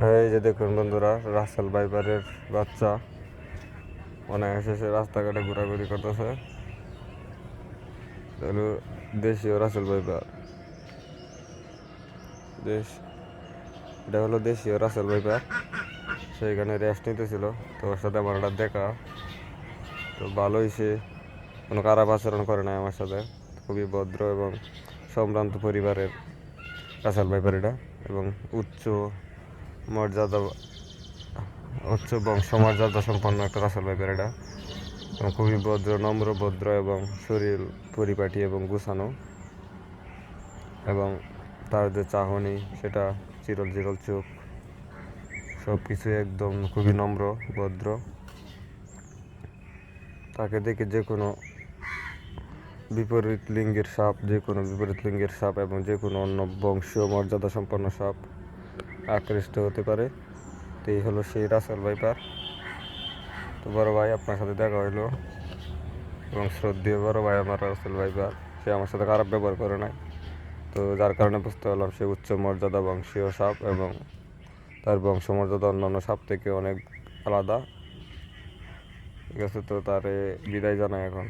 এই যে দেখুন বন্ধুরা, রাসেল বাইপারের বাচ্চা। অনায়াসে সে রাস্তাঘাটে ঘোরাঘুরি করতেছে। হলো দেশীয় রাসেল বাইপার দেশ, এটা হলো দেশীয় রাসেল বাইপার সেইখানে রেস্ট নিতেছিল। তো ওর সাথে আমার একটা দেখা। তো ভালোই সে কোনো খারাপ আচরণ করে নাই আমার সাথে। খুবই ভদ্র এবং সম্ভ্রান্ত পরিবারের রাসেল বাইপার এটা। এবং উচ্চ মর্যাদা উচ্চ বংশ মর্যাদা সম্পন্ন একটা রাসেল বাইপার এটা। এবং খুবই ভদ্র, নম্র, ভদ্র এবং শরীর পরিপাটি এবং গুছানো। এবং তার যে চাহনি, সেটা চিরল চিরল চোখ সব কিছু একদম খুবই নম্র, ভদ্র। তাকে দেখে যে কোনো বিপরীত লিঙ্গের সাপ, যে কোনো বিপরীত লিঙ্গের সাপ এবং যে কোনো অন্য বংশীয় মর্যাদা সম্পন্ন সাপ আকৃষ্ট হতে পারে। তো এই হলো সেই রাসেল ভাইপার। তো বড় ভাই, আপনার সাথে দেখা হইল। এবং শ্রদ্ধেয় বড় ভাই আমার রাসেল ভাইপার। সে আমার সাথে খারাপ ব্যবহার করে নাই। তো যার কারণে বুঝতে পারলাম সে উচ্চ মর্যাদা বংশীয় সাপ এবং তার বংশমর্যাদা অন্যান্য সাপ থেকে অনেক আলাদা। ঠিক আছে, তো তারে বিদায় জানাই এখন।